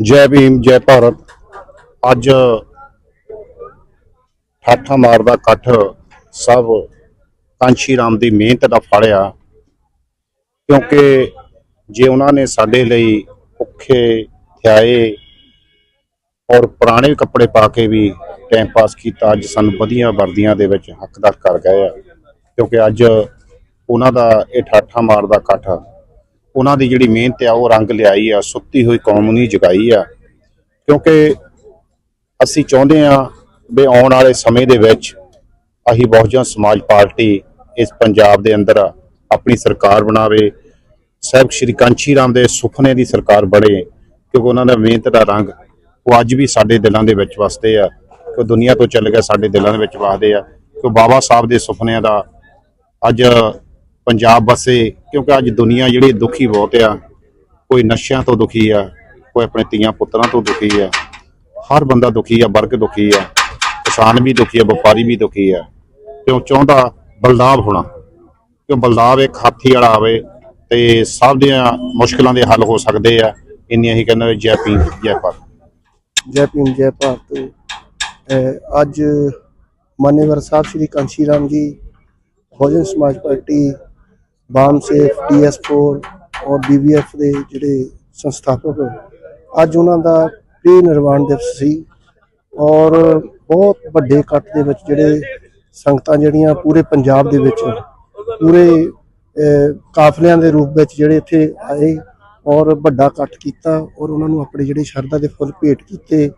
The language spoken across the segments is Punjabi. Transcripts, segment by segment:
ਜੈ ਭੀਮ, ਜੈ ਭਾਰਤ। ਅੱਜ ਠਾਠਾ ਮਾਰਦਾ ਇਕੱਠ ਸਭ ਕਾਂਸ਼ੀ ਰਾਮ ਦੀ ਮਿਹਨਤ ਦਾ ਫਲ ਆ। ਕਿਉਂਕਿ ਜੇ ਉਹਨਾਂ ਨੇ ਸਾਡੇ ਲਈ ਭੁੱਖੇ, ਥਿਆਏ ਔਰ ਪੁਰਾਣੇ ਕੱਪੜੇ ਪਾ ਕੇ ਵੀ ਟਾਈਮ ਪਾਸ ਕੀਤਾ, ਅੱਜ ਸਾਨੂੰ ਵਧੀਆ ਵਰਦੀਆਂ ਦੇ ਵਿੱਚ ਹੱਕਦਾਰ ਕਰ ਗਏ ਆ। ਕਿਉਂਕਿ ਅੱਜ ਉਹਨਾਂ ਦਾ ਇਹ ਠਾਠਾ ਮਾਰਦਾ ਇਕੱਠ ਉਹਨਾਂ ਦੀ ਜਿਹੜੀ ਮਿਹਨਤ ਆ, ਉਹ ਰੰਗ ਲਿਆਈ ਆ, ਸੁੱਤੀ ਹੋਈ ਕੌਮ ਨੂੰ ਜਗਾਈ ਆ। ਕਿਉਂਕਿ ਅਸੀਂ ਚਾਹੁੰਦੇ ਆ ਵੀ ਆਉਣ ਵਾਲੇ ਸਮੇਂ ਦੇ ਵਿੱਚ ਅਸੀਂ ਬਹੁਜਨ ਸਮਾਜ ਪਾਰਟੀ ਇਸ ਪੰਜਾਬ ਦੇ ਅੰਦਰ ਆਪਣੀ ਸਰਕਾਰ ਬਣਾਵੇ, ਸਾਹਿਬ ਸ਼੍ਰੀ ਕਾਂਚੀ ਰਾਮ ਦੇ ਸੁਪਨੇ ਦੀ ਸਰਕਾਰ ਬਣੇ, ਕਿਉਂਕਿ ਉਹਨਾਂ ਦਾ ਮਿਹਨਤ ਦਾ ਰੰਗ ਉਹ ਅੱਜ ਵੀ ਸਾਡੇ ਦਿਲਾਂ ਦੇ ਵਿੱਚ ਵਸਦੇ ਆ, ਕਿ ਦੁਨੀਆ ਤੋਂ ਚੱਲ ਗਿਆ ਸਾਡੇ ਦਿਲਾਂ ਦੇ ਵਿੱਚ ਵਸਦੇ ਆ, ਕਿ ਬਾਬਾ ਸਾਹਿਬ ਦੇ ਸੁਪਨਿਆਂ ਦਾ ਅੱਜ ਪੰਜਾਬ ਵਸੇ ਕਿਉਂਕਿ ਅੱਜ ਦੁਨੀਆ ਜਿਹੜੀ ਦੁਖੀ ਬਹੁਤ ਆ। ਕੋਈ ਨਸ਼ਿਆਂ ਤੋਂ ਦੁਖੀ ਆ, ਕੋਈ ਆਪਣੇ ਧੀਆਂ ਪੁੱਤਰਾਂ ਤੋਂ ਦੁਖੀ ਆ। ਹਰ ਬੰਦਾ ਦੁਖੀ ਆ, ਵਰਗ ਦੁਖੀ ਆ। ਕਿਸਾਨ ਵੀ ਦੁਖੀ ਆ, ਵਪਾਰੀ ਵੀ ਦੁਖੀ ਆ। ਕਿਉਂ ਚਾਹੁੰਦਾ ਬਲਦਾਵ ਹੋਣਾ? ਕਿਉਂ ਬਲਦਾਵ ਇੱਕ ਹਾਥੀ ਵਾਲਾ ਆਵੇ ਤੇ ਸਭ ਦੀਆਂ ਮੁਸ਼ਕਲਾਂ ਦੇ ਹੱਲ ਹੋ ਸਕਦੇ ਆ। ਇੰਨੀਆਂ ਹੀ ਕਹਿੰਦਾ ਜੈ ਭੀਮ, ਜੈ ਭਾਰਤ। ਜੈ ਭੀਮ, ਜੈ ਭਾਰਤ। ਅੱਜ ਮਾਨੇਵਰ ਸਾਹਿਬ, ਸ਼੍ਰੀ ਕਾਂਸ਼ੀ ਰਾਮ ਜੀ, ਬਹੁਜਨ ਸਮਾਜ ਪਾਰਟੀ ਬਾਮ ਸੇਫ ਡੀਐਸ4 ਔਰ ਬੀਬੀਐਫ ਦੇ ਜਿਹੜੇ ਸੰਸਥਾਪਕ ਅੱਜ ਉਹਨਾਂ ਦਾ ਪ੍ਰੀ ਨਿਰਵਾਣ ਦਿਵਸ ਸੀ ਔਰ ਬਹੁਤ ਵੱਡੇ ਇਕੱਠ ਦੇ ਵਿੱਚ ਜਿਹੜੇ ਸੰਗਤਾਂ ਜਿਹੜੀਆਂ ਪੂਰੇ ਪੰਜਾਬ ਦੇ ਵਿੱਚ, ਪੂਰੇ ਕਾਫਲਿਆਂ ਦੇ ਰੂਪ ਵਿੱਚ ਜਿਹੜੇ ਇੱਥੇ ਆਏ ਔਰ ਵੱਡਾ ਇਕੱਠ ਕੀਤਾ ਔਰ ਉਹਨਾਂ ਨੂੰ ਆਪਣੇ ਜਿਹੜੇ ਸ਼ਰਧਾ ਦੇ ਫੁੱਲ ਭੇਟ ਕੀਤੇ।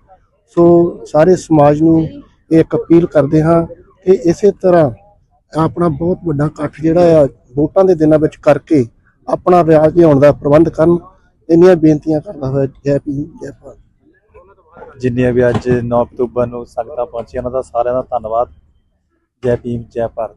ਸੋ ਸਾਰੇ ਸਮਾਜ ਨੂੰ ਇਹ ਇੱਕ ਅਪੀਲ ਕਰਦੇ ਹਾਂ ਕਿ ਇਸੇ ਤਰ੍ਹਾਂ ਆਪਣਾ ਬਹੁਤ ਵੱਡਾ ਇਕੱਠ ਜਿਹੜਾ ਆ, ਵੋਟਾਂ ਦੇ ਦਿਨਾਂ ਵਿੱਚ ਕਰਕੇ ਆਪਣਾ ਵਿਆਜ ਲਿਆਉਣ ਦਾ ਪ੍ਰਬੰਧ ਕਰਨ, ਇੰਨੀਆਂ ਬੇਨਤੀਆਂ ਕਰਦਾ ਹੋਇਆ ਜੈ ਭੀਮ, ਜੈ ਭਾਰਤ। ਜਿੰਨੀਆਂ ਵੀ ਅੱਜ 9 ਅਕਤੂਬਰ ਨੂੰ ਸੰਗਤਾਂ ਪਹੁੰਚੀਆਂ, ਉਹਨਾਂ ਦਾ ਸਾਰਿਆਂ ਦਾ ਧੰਨਵਾਦ। ਜੈ ਭੀਮ, ਜੈ ਭਾਰਤ।